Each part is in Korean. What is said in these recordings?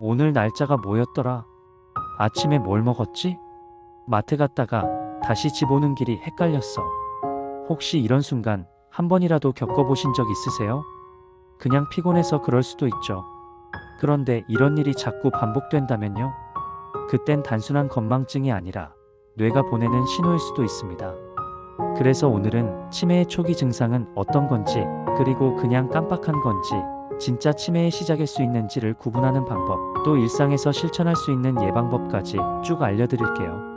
오늘 날짜가 뭐였더라? 아침에 뭘 먹었지? 마트 갔다가 다시 집 오는 길이 헷갈렸어. 혹시 이런 순간 한 번이라도 겪어보신 적 있으세요? 그냥 피곤해서 그럴 수도 있죠. 그런데 이런 일이 자꾸 반복된다면요? 그땐 단순한 건망증이 아니라 뇌가 보내는 신호일 수도 있습니다. 그래서 오늘은 치매의 초기 증상은 어떤 건지, 그리고 그냥 깜빡한 건지, 진짜 치매의 시작일 수 있는지를 구분하는 방법, 또 일상에서 실천할 수 있는 예방법까지 쭉 알려드릴게요.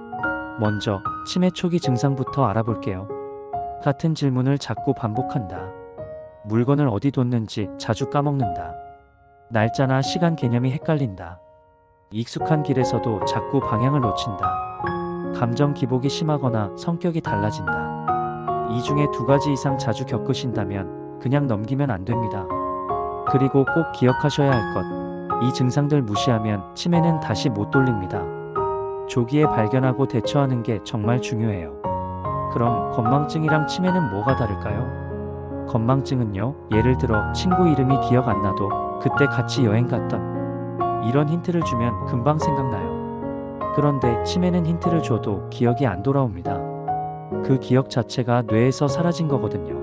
먼저, 치매 초기 증상부터 알아볼게요. 같은 질문을 자꾸 반복한다. 물건을 어디 뒀는지 자주 까먹는다. 날짜나 시간 개념이 헷갈린다. 익숙한 길에서도 자꾸 방향을 놓친다. 감정 기복이 심하거나 성격이 달라진다. 이 중에 두 가지 이상 자주 겪으신다면 그냥 넘기면 안 됩니다. 그리고 꼭 기억하셔야 할 것. 이 증상들 무시하면 치매는 다시 못 돌립니다. 조기에 발견하고 대처하는 게 정말 중요해요. 그럼 건망증이랑 치매는 뭐가 다를까요? 건망증은요, 예를 들어 친구 이름이 기억 안 나도 그때 같이 여행 갔던 이런 힌트를 주면 금방 생각나요. 그런데 치매는 힌트를 줘도 기억이 안 돌아옵니다. 그 기억 자체가 뇌에서 사라진 거거든요.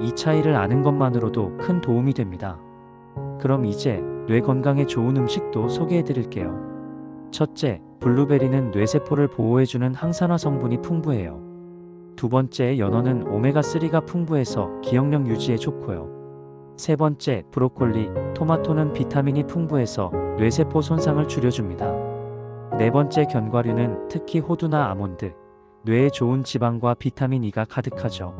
이 차이를 아는 것만으로도 큰 도움이 됩니다. 그럼 이제 뇌 건강에 좋은 음식도 소개해 드릴게요. 첫째, 블루베리는 뇌세포를 보호해주는 항산화 성분이 풍부해요. 두 번째, 연어는 오메가3가 풍부해서 기억력 유지에 좋고요. 세 번째, 브로콜리, 토마토는 비타민이 풍부해서 뇌세포 손상을 줄여줍니다. 네 번째, 견과류는 특히 호두나 아몬드, 뇌에 좋은 지방과 비타민 E가 가득하죠.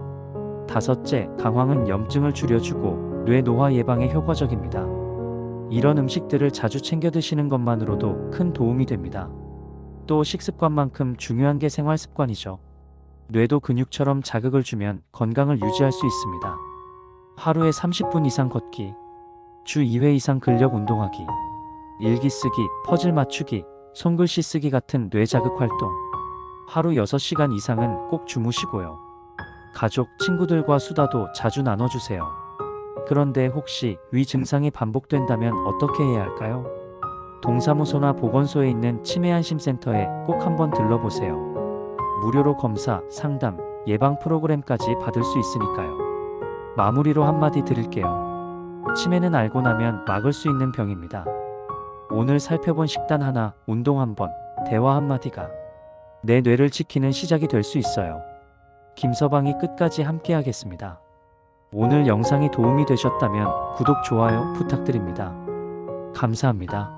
다섯째, 강황은 염증을 줄여주고 뇌 노화 예방에 효과적입니다. 이런 음식들을 자주 챙겨 드시는 것만으로도 큰 도움이 됩니다. 또 식습관만큼 중요한 게 생활 습관이죠. 뇌도 근육처럼 자극을 주면 건강을 유지할 수 있습니다. 하루에 30분 이상 걷기, 주 2회 이상 근력 운동하기, 일기 쓰기, 퍼즐 맞추기, 손글씨 쓰기 같은 뇌 자극 활동, 하루 6시간 이상은 꼭 주무시고요. 가족, 친구들과 수다도 자주 나눠주세요. 그런데 혹시 위 증상이 반복된다면 어떻게 해야 할까요? 동사무소나 보건소에 있는 치매안심센터에 꼭 한번 들러보세요. 무료로 검사, 상담, 예방 프로그램까지 받을 수 있으니까요. 마무리로 한마디 드릴게요. 치매는 알고 나면 막을 수 있는 병입니다. 오늘 살펴본 식단 하나, 운동 한 번, 대화 한마디가 내 뇌를 지키는 시작이 될 수 있어요. 김서방이 끝까지 함께 하겠습니다. 오늘 영상이 도움이 되셨다면 구독, 좋아요 부탁드립니다. 감사합니다.